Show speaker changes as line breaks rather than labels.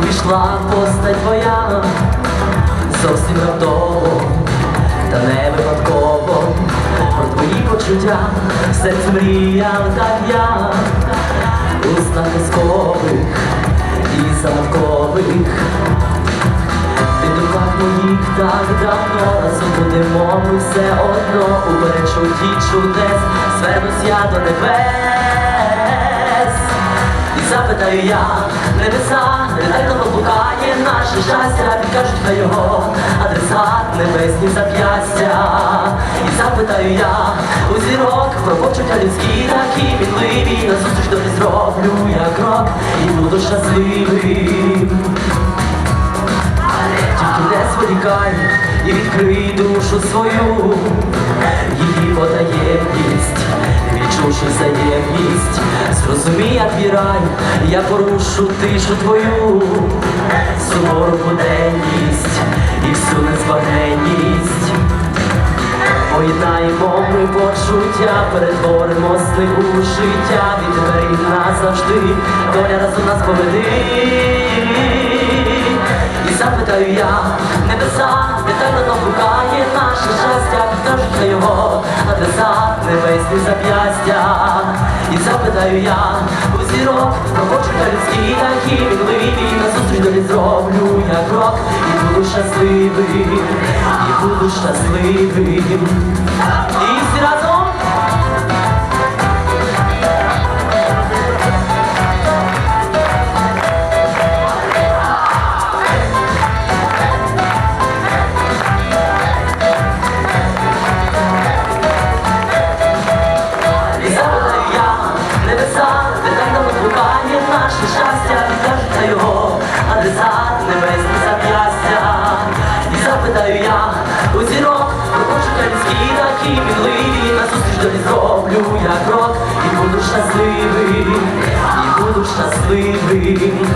прийшла постать твоя, зовсім раптово, та не випадково, про твої почуття, в серці мріяв так я, у снах казкових і загадкових. Ти думках моїх так давно. Разом будемо ми все одно. У перечутті чудес, звернусь я до небес. Запитаю я, небеса, ретельно блукає наше щастя, підкажуть на його адресат небесні зап'ястя. І запитаю я у зірок про почуття людські, такі мінливі, назустріч тобі зроблю я крок і буду щасливим. Тільки не зволікай і відкрий душу свою, її потаємність, як твій рай, я порушу тишу твою, сувору буденність і всю незбагненність. Поєднаємо ми почуття, перетворимо сни у життя, відтепер і назавжди, доля разом нас поведи. І запитаю я, небеса, де детально блукає наше щастя, підкажуть на його адреса, небесні зап'ястя. І запитаю я, у зірок, хочуть на людські, такі на зустріч долі зроблю я крок, і буду щасливим, і буду щасливим. У зірок, про почуття людські, такі мінливі, назустріч долі зроблю я крок, і буду щасливий, і буду щасливим.